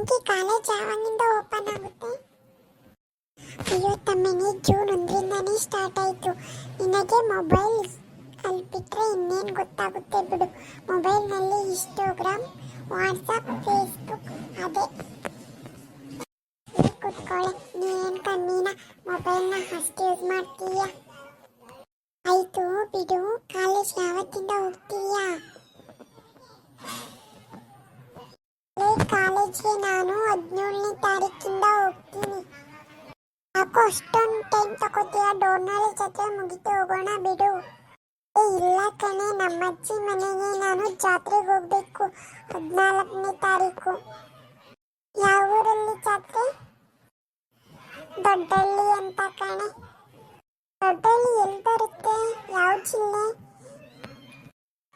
Pinki college ಯಾವಾಗಿಂದ open ಆಗುತ್ತೆ. ಅಯ್ಯೋ ತಮ್ಮನಿ ಜೂನ್ ಒಂದರಿಂದನೇ ಸ್ಟಾರ್ಟ್ ಆಯಿತು. ನಿನಗೆ ಮೊಬೈಲ್ ಅಲ್ಲಿ ಬಿಟ್ಟರೆ ಇನ್ನೇನು ಗೊತ್ತಾಗುತ್ತೆ ಬಿಡು. ಮೊಬೈಲ್ನಲ್ಲಿ ಇನ್ಸ್ಟಾಗ್ರಾಮ್ ವಾಟ್ಸಪ್ ಫೇಸ್ಬುಕ್ ಅದೇ. ಕುತ್ಕೊಳ್ಳೆ ನೀನ್ ಕಮ್ಮಿನ ಮೊಬೈಲ್ನ ಅಷ್ಟು ಯೂಸ್ ಮಾಡ್ತೀಯ? ಆಯಿತು ಬಿಡು. ಕಾಲೇಜ್ ಯಾವತ್ತಿಂದ ಹೋಗ್ತೀಯಾ ಈ ಕಾಲೇಜ್ಗೆ ನಾನು ಹದಿನೇಳನೇ ತಾರೀಕಿಂದ ಹೋಗ್ತೀನಿ ಅಷ್ಟೊಂದು ಟೈಮ್ ತಗೋತೀಯ? ಡೋರ್ನಾಳಿ ಜೊತೆ ಮುಗಿತು ಹೋಗೋಣ ಬಿಡು. ಏ, ಇಲ್ಲ ಕಣೆ ನಮ್ಮ ಅಜ್ಜಿ ಮನೆಗೆ ನಾನು ಜಾತ್ರೆಗೆ ಹೋಗ್ಬೇಕು. ಹದಿನಾಲ್ಕನೇ ತಾರೀಕು. ಯಾವ ಊರಲ್ಲಿ ಜಾತ್ರೆ? ದೊಡ್ಡಳ್ಳಿ ಅಂತ ಕಣೆ. ದೊಡ್ಡಳ್ಳಿ ಎಲ್ಲಿ ಬರುತ್ತೆ? ಯಾವ ಜಿಲ್ಲೆ?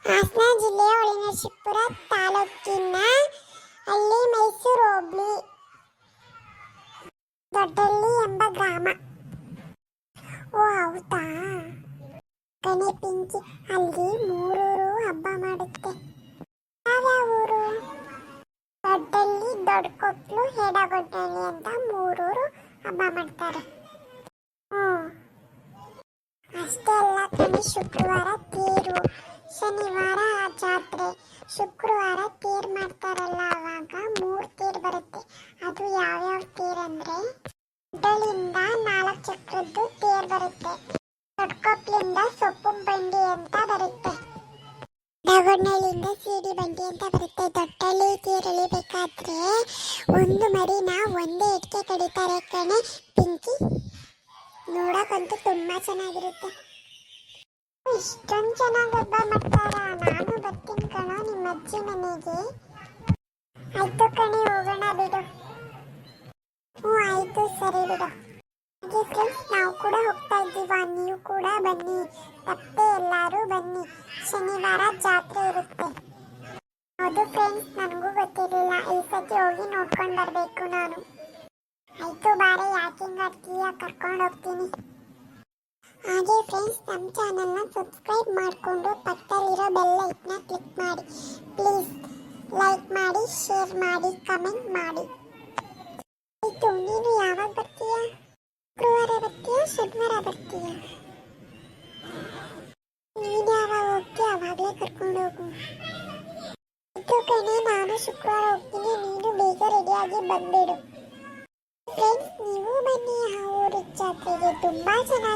ಹಾಸನ ಜಿಲ್ಲೆಯ ಹೊಳೆನರಸೀಪುರ ಗ್ರಾಮ ಓ, ಹೌದಾ? ಕಣೆ ಪಿಂಕಿ, ಅಲ್ಲಿ ಮೂರೂರು ಹಬ್ಬ ಮಾಡುತ್ತೆ. ಯಾವ್ಯಾವ ಊರು? ದೊಡ್ಡ ಕೊಟ್ಲು ಹೆಡಗೊಡ್ಡಳ್ಳಿ ಅಂತ ಮೂರೂರು ಹಬ್ಬ ಮಾಡ್ತಾರೆ. ಅಷ್ಟೇ ಅಲ್ಲ ಕಣಿ, ಶುಕ್ರವಾರ ತೇರು. ಶನಿವಾರ ಜಾತ್ರೆ. ಶುಕ್ರವಾರ ತೇರ್ ಮಾಡ್ತಾರಲ್ಲ ಅವಾಗ ಮೂರು ತೇರ್ ಬರುತ್ತೆ. ಅದು ಯಾವ್ಯಾವ ತೇರ್ ಅಂದ್ರೆ? ದೊಡ್ಡಳಿಂದ ನಾಲ್ಕು ಚಕ್ರದ್ದು ತೇರ್ ಬರುತ್ತೆ. ದೊಡ್ಡಕೊಪ್ಲಿಂದ ಸೊಪ್ಪು ಬಂಡಿ ಅಂತ ಬರುತ್ತೆ. ಡಗೊಂಡಳ್ಳಿಯಿಂದ ಸೀಡಿ ಬಂಡಿ ಅಂತ ಬರುತ್ತೆ. ದೊಡ್ಡಳ್ಳಿ ತೇರ್ ಎಳಿಬೇಕಾದ್ರೆ ಒಂದು ಮರಿನ ಒಂದೇ ಇಟ್ಕೆ ಕಡಿತಾರೆ ಕಣೆ. ಪಿಂಕಿ, ನೋಡಕ್ಕಂತೂ ತುಂಬಾ ಚೆನ್ನಾಗಿರುತ್ತೆ. ಇಷ್ಟೊಂದು ಚೆನ್ನಾಗಿ ಹಬ್ಬ ಮಾಡ್ತಾರ? ನಾನು ಬರ್ತೀನಿ ಕಣೋ ನಿಮ್ಮ ಅಜ್ಜಿ ಮನೆಗೆ. ಆಯ್ತು ಕಣೆ, ಹೋಗೋಣ ಬಿಡು. ಸರಿ ಹಾಗೆ ನಾವು ಕೂಡ ಹೋಗ್ತಾ ಇದ್ದೀವ. ನೀವು ಕೂಡ ಬನ್ನಿ. ತಪ್ಪೆ ಎಲ್ಲರೂ ಬನ್ನಿ. ಶನಿವಾರ ಜಾತ್ರೆ ಇರುತ್ತೆ. ಹೌದು ಫ್ರೆಂಡ್ಸ್ ನನಗೂ ಗೊತ್ತಿರಲಿಲ್ಲ. ಈ ಸತಿ ಹೋಗಿ ನೋಡ್ಕೊಂಡು ಬರಬೇಕು ನಾನು. ಆಯ್ತು, ಬಾರೆ. ಯಾಕೆ ಹಿಂಗ್ ಆಡ್ತೀಯ ಕರ್ಕೊಂಡು ಹೋಗ್ತೀನಿ. ಹಾಗೆ ಫ್ರೆಂಡ್ಸ್ ನಮ್ಮ ಚಾನಲ್ನ ಸಬ್ಸ್ಕ್ರೈಬ್ ಮಾಡಿಕೊಂಡು ಪಕ್ಕದಲ್ಲಿರೋ ಬೆಲ್ ಲೈಟ್ನ ಕ್ಲಿಕ್ ಮಾಡಿ. ಪ್ಲೀಸ್ ಲೈಕ್ ಮಾಡಿ ಶೇರ್ ಮಾಡಿ ಕಮೆಂಟ್ ಮಾಡಿ ಆಯ್ತು ನೀನು ಯಾವಾಗ ಬರ್ತೀಯ ಶುಕ್ರವಾರ ಬರ್ತೀಯ ಶನಿವಾರ ಬರ್ತೀಯ? ನೀನು ಯಾವಾಗ ಹೋಗ್ತೀಯ? ಅವಾಗಲೇ ಕರ್ಕೊಂಡು ಹೋಗು. ಕಣೆ, ನಾನು ಶುಕ್ರವಾರ ಹೋಗ್ತೀನಿ. ನೀನು ಬೇಗ ರೆಡಿಯಾಗಿ ಬಂದ್ಬಿಡು. ಫ್ರೆಂಡ್ಸ್ ನೀವು ಬನ್ನಿ. ಆ ಊರಿಗೆ ಜಾತ್ರೆಗೆ. ತುಂಬಾ ಚೆನ್ನಾಗಿರುತ್ತೆ